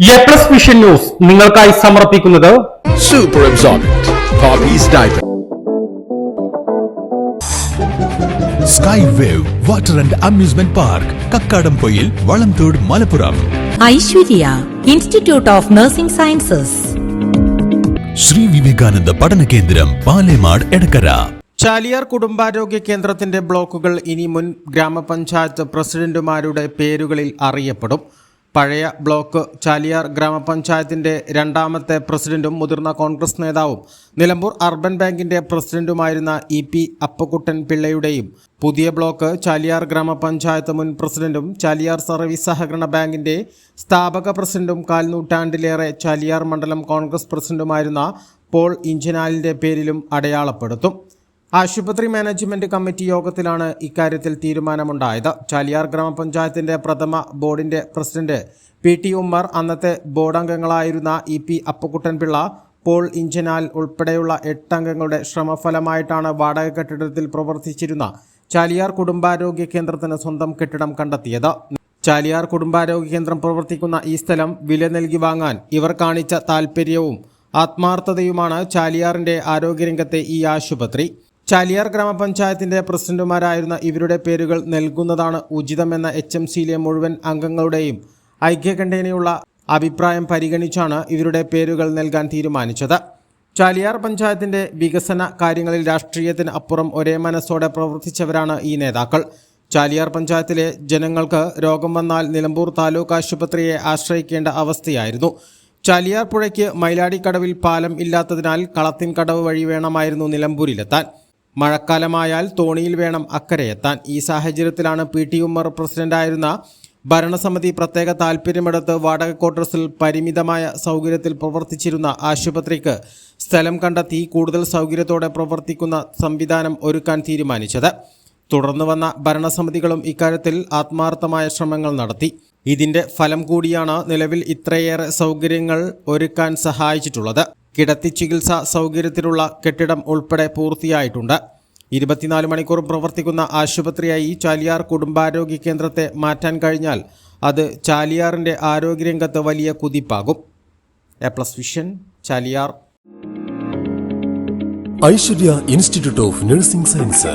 A plus vision news നിങ്ങൾക്കായി സമർപ്പിക്കുന്നത് super absorbent. Sky wave water and amusement park Kakkadampoyil Valamthode Malappuram Aishwarya institute of nursing sciences Sree Vivekananda പഠന കേന്ദ്രം പാലേമാട് എടക്കര ചാലിയാർ കുടുംബാരോഗ്യ കേന്ദ്രത്തിന്റെ ബ്ലോക്കുകൾ ഇനി മുൻ ഗ്രാമപഞ്ചായത്ത് പ്രസിഡന്റുമാരുടെ പേരുകളിൽ അറിയപ്പെടും. പഴയ ബ്ലോക്ക് ചാലിയാർ ഗ്രാമപഞ്ചായത്തിന്റെ രണ്ടാമത്തെ പ്രസിഡന്റും മുതിർന്ന കോൺഗ്രസ് നേതാവും നിലമ്പൂർ അർബൻ ബാങ്കിന്റെ പ്രസിഡന്റുമായിരുന്ന ഇ പി അപ്പക്കുട്ടൻ പിള്ളയുടെയും പുതിയ ബ്ലോക്ക് ചാലിയാർ ഗ്രാമപഞ്ചായത്ത് മുൻ പ്രസിഡന്റും ചാലിയാർ സർവീസ് സഹകരണ ബാങ്കിന്റെ സ്ഥാപക പ്രസിഡന്റും കാൽനൂറ്റാണ്ടിലേറെ ചാലിയാർ മണ്ഡലം കോൺഗ്രസ് പ്രസിഡന്റുമായിരുന്ന പോൾ ഇഞ്ചിനാലിന്റെ പേരിലും അടയാളപ്പെടുത്തും. ആശുപത്രി മാനേജ്മെന്റ് കമ്മിറ്റി യോഗത്തിലാണ് ഇക്കാര്യത്തിൽ തീരുമാനമുണ്ടായത്. ചാലിയാർ ഗ്രാമപഞ്ചായത്തിന്റെ പ്രഥമ ബോർഡിന്റെ പ്രസിഡന്റ് പി ടി ഉമ്മർ അന്നത്തെ board അംഗങ്ങളായിരുന്ന E P Appakkuttan Pillai Paul Inchanal ഉൾപ്പെടെയുള്ള എട്ട് അംഗങ്ങളുടെ ശ്രമഫലമായിട്ടാണ് വാടക കെട്ടിടത്തിൽ പ്രവർത്തിച്ചിരുന്ന ചാലിയാർ കുടുംബാരോഗ്യ കേന്ദ്രത്തിന് സ്വന്തം കെട്ടിടം കണ്ടെത്തിയത്. ചാലിയാർ കുടുംബാരോഗ്യ കേന്ദ്രം പ്രവർത്തിക്കുന്ന ഈ സ്ഥലം വില നൽകി വാങ്ങാൻ ഇവർ കാണിച്ച താൽപ്പര്യവും ആത്മാർത്ഥതയുമാണ് ചാലിയാറിന്റെ ആരോഗ്യരംഗത്തെ ഈ ആശുപത്രി. ചാലിയാർ ഗ്രാമപഞ്ചായത്തിന്റെ പ്രസിഡന്റുമാരായിരുന്ന ഇവരുടെ പേരുകൾ നൽകുന്നതാണ് ഉചിതമെന്ന എച്ച് എം സിയിലെ മുഴുവൻ അംഗങ്ങളുടെയും ഐക്യകണ്ഠേനയുള്ള അഭിപ്രായം പരിഗണിച്ചാണ് ഇവരുടെ പേരുകൾ നൽകാൻ തീരുമാനിച്ചത്. ചാലിയാർ പഞ്ചായത്തിന്റെ വികസന കാര്യങ്ങളിൽ രാഷ്ട്രീയത്തിന് അപ്പുറം ഒരേ മനസ്സോടെ പ്രവർത്തിച്ചവരാണ് ഈ നേതാക്കൾ. ചാലിയാർ പഞ്ചായത്തിലെ ജനങ്ങൾക്ക് രോഗം വന്നാൽ നിലമ്പൂർ താലൂക്ക് ആശുപത്രിയെ ആശ്രയിക്കേണ്ട അവസ്ഥയായിരുന്നു. ചാലിയാർ പുഴയ്ക്ക് മൈലാടിക്കടവിൽ പാലം ഇല്ലാത്തതിനാൽ കളത്തിൻകടവ് വഴി വേണമായിരുന്നു നിലമ്പൂരിലെത്താൻ. മഴക്കാലമായാൽ തോണിയിൽ വേണം അക്കരെ. എത്താൻ ഈ സാഹചര്യത്തിലാണ് പി ടി ഉമ്മർ പ്രസിഡന്റായിരുന്ന ഭരണസമിതി പ്രത്യേക താൽപ്പര്യമെടുത്ത് വാടക ക്വാർട്ടേഴ്സിൽ പരിമിതമായ സൗകര്യത്തിൽ പ്രവർത്തിച്ചിരുന്ന ആശുപത്രിക്ക് സ്ഥലം കണ്ടെത്തി കൂടുതൽ സൗകര്യത്തോടെ പ്രവർത്തിക്കുന്ന സംവിധാനം ഒരുക്കാൻ തീരുമാനിച്ചത്. തുടർന്ന് വന്ന ഭരണസമിതികളും ഇക്കാര്യത്തിൽ ആത്മാർത്ഥമായ ശ്രമങ്ങൾ നടത്തി. ഇതിന്റെ ഫലം കൂടിയാണ് നിലവിൽ ഇത്രയേറെ സൗകര്യങ്ങൾ ഒരുക്കാൻ സഹായിച്ചിട്ടുള്ളത്. കിടത്തി ചികിത്സാ സൗകര്യത്തിലുള്ള കെട്ടിടം ഉൾപ്പെടെ പൂർത്തിയായിട്ടുണ്ട്. ഇരുപത്തിനാല് മണിക്കൂറും പ്രവർത്തിക്കുന്ന ആശുപത്രിയായി ചാലിയാർ കുടുംബാരോഗ്യ കേന്ദ്രത്തെ മാറ്റാൻ കഴിഞ്ഞാൽ അത് ചാലിയാറിന്റെ ആരോഗ്യരംഗത്ത് വലിയ കുതിപ്പാകും. A plus vision Chaliyar. Aishwarya institute of nursing science.